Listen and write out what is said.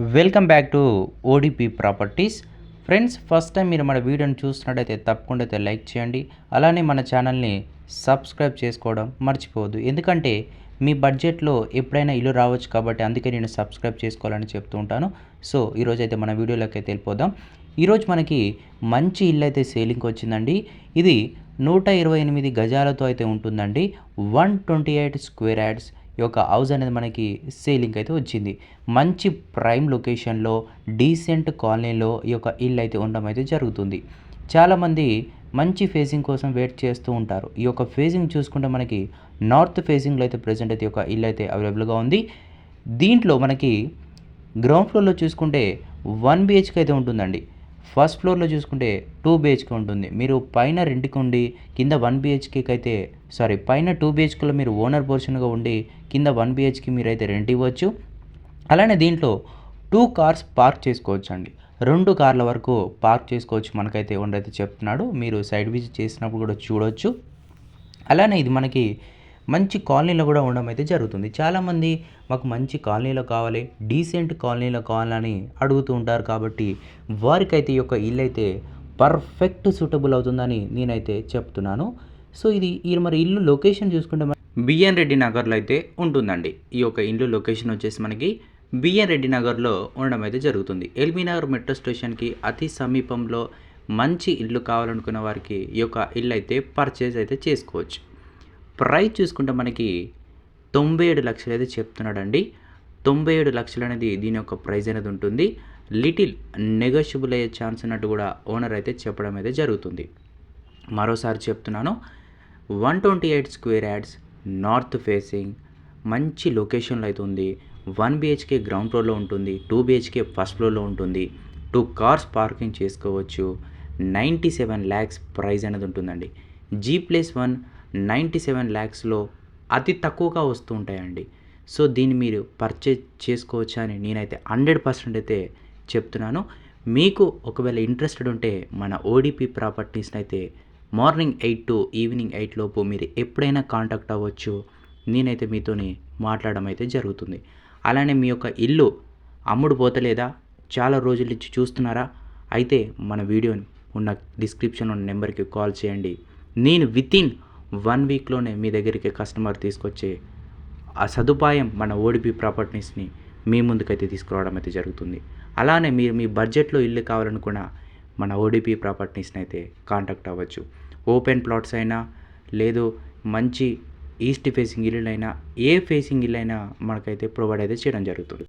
Welcome back to ODP properties. Friends first time మీరు మన వీడియోని చూస్తున్నట్టయితే తప్పకుండా అయితే లైక్ చేయండి. అలానే మన ఛానల్ని సబ్స్క్రైబ్ చేసుకోవడం మర్చిపోవద్దు. ఎందుకంటే మీ బడ్జెట్లో ఎప్పుడైనా ఇల్లు రావచ్చు కాబట్టి అందుకే నేను సబ్స్క్రైబ్ చేసుకోవాలని చెప్తూ ఉంటాను. సో ఈరోజు అయితే మన వీడియోలోకి అయితే వెళ్ళిపోదాం. ఈరోజు మనకి మంచి ఇల్లు అయితే సేలింగ్కి వచ్చిందండి. ఇది నూట ఇరవై ఎనిమిది గజాలతో అయితే ఉంటుందండి. One twenty eight square yards యొక్క హౌస్ అనేది మనకి సేలింగ్ అయితే వచ్చింది. మంచి ప్రైమ్ లొకేషన్లో డీసెంట్ కాలనీలో ఈ యొక్క ఇల్లు అయితే ఉండడం అయితే జరుగుతుంది. చాలామంది మంచి ఫేసింగ్ కోసం వెయిట్ చేస్తూ ఉంటారు. ఈ యొక్క ఫేసింగ్ చూసుకుంటే మనకి నార్త్ ఫేసింగ్లో అయితే ప్రజెంట్ అయితే ఒక ఇల్లు అయితే అవైలబుల్గా ఉంది. దీంట్లో మనకి గ్రౌండ్ ఫ్లోర్లో చూసుకుంటే వన్ బిహెచ్కే అయితే ఉంటుందండి. ఫస్ట్ ఫ్లోర్లో చూసుకుంటే టూ బిహెచ్కే ఉంటుంది. మీరు పైన రెంట్కి ఉండి కింద వన్ బిహెచ్కేకి అయితే సారీ పైన టూ బిహెచ్కేలో మీరు ఓనర్ పోర్షన్గా ఉండి కింద వన్ బిహెచ్కి మీరైతే రెంట్ ఇవ్వచ్చు. అలానే దీంట్లో టూ కార్స్ పార్క్ చేసుకోవచ్చు అండి రెండు కార్ల వరకు పార్క్ చేసుకోవచ్చు మనకైతే ఉండైతే చెప్తున్నాడు. మీరు సైడ్ విజిట్ చేసినప్పుడు కూడా చూడవచ్చు అలానే ఇది మనకి మంచి కాలనీలో కూడా ఉండడం అయితే జరుగుతుంది. చాలామంది మాకు మంచి కాలనీలో కావాలి డీసెంట్ కాలనీలో కావాలని అడుగుతూ ఉంటారు కాబట్టి వారికైతే ఈ యొక్క ఇల్లు అయితే పర్ఫెక్ట్ సూటబుల్ అవుతుందని నేనైతే చెప్తున్నాను. సో ఇది ఈ మరి ఇల్లు లొకేషన్ చూసుకుంటే బిఎన్ రెడ్డి నగర్లో అయితే ఉంటుందండి. ఈ యొక్క ఇల్లు లొకేషన్ వచ్చేసి మనకి బిఎన్ రెడ్డి నగర్లో ఉండడం అయితే జరుగుతుంది. ఎల్బీ నగర్ మెట్రో స్టేషన్కి అతి సమీపంలో మంచి ఇల్లు కావాలనుకున్న వారికి ఈ యొక్క ఇల్లు అయితే పర్చేజ్ అయితే చేసుకోవచ్చు. ప్రైస్ చూసుకుంటే మనకి తొంభై ఏడు లక్షలు అయితే చెప్తున్నాడండి. తొంభై ఏడు లక్షలు అనేది దీని యొక్క ప్రైస్ అనేది ఉంటుంది. లిటిల్ నెగోషియబుల్ అయ్యే ఛాన్స్ ఉన్నట్టు కూడా ఓనర్ అయితే చెప్పడం అయితే జరుగుతుంది. మరోసారి చెప్తున్నాను one twenty eight square yards north facing మంచి లొకేషన్లో అయితే ఉంది. వన్ బిహెచ్కే గ్రౌండ్ ఫ్లోర్లో ఉంటుంది. టూ బిహెచ్కే ఫస్ట్ ఫ్లోర్లో ఉంటుంది. టూ కార్స్ పార్కింగ్ చేసుకోవచ్చు. నైంటీ సెవెన్ ల్యాక్స్ ప్రైజ్ అనేది ఉంటుందండి. G plus one ninety seven ల్యాక్స్లో అతి తక్కువగా వస్తూ ఉంటాయండి. సో దీన్ని మీరు పర్చేజ్ చేసుకోవచ్చా అని నేనైతే హండ్రెడ్ పర్సెంట్ అయితే చెప్తున్నాను. మీకు ఒకవేళ ఇంట్రెస్టెడ్ ఉంటే మన ఓడిపి ప్రాపర్టీస్ని అయితే morning eight to evening eight లోపు మీరు ఎప్పుడైనా కాంటాక్ట్ అవ్వచ్చు. నేనైతే మీతోని మాట్లాడడం అయితే జరుగుతుంది. అలానే మీ యొక్క ఇల్లు అమ్ముడు పోతలేదా? చాలా రోజుల నుంచి చూస్తున్నారా? అయితే మన వీడియోని ఉన్న డిస్క్రిప్షన్ ఉన్న నెంబర్కి కాల్ చేయండి. నేను వితిన్ వన్ వీక్లోనే మీ దగ్గరికి కస్టమర్ తీసుకొచ్చే ఆ సదుపాయం మన ఓడిపి ప్రాపర్టీస్ని మీ ముందుకైతే తీసుకురావడం అయితే జరుగుతుంది. అలానే మీరు మీ బడ్జెట్లో ఇల్లు కావాలనుకున్న మన ఓడిపి ప్రాపర్టీస్ని అయితే కాంటాక్ట్ అవ్వచ్చు. ఓపెన్ ప్లాట్స్ అయినా లేదు మంచి ఈస్ట్ ఫేసింగ్ ఇల్లులైనా ఏ ఫేసింగ్ ఇల్లు అయినా మనకైతే ప్రొవైడ్ అయితే చేయడం జరుగుతుంది.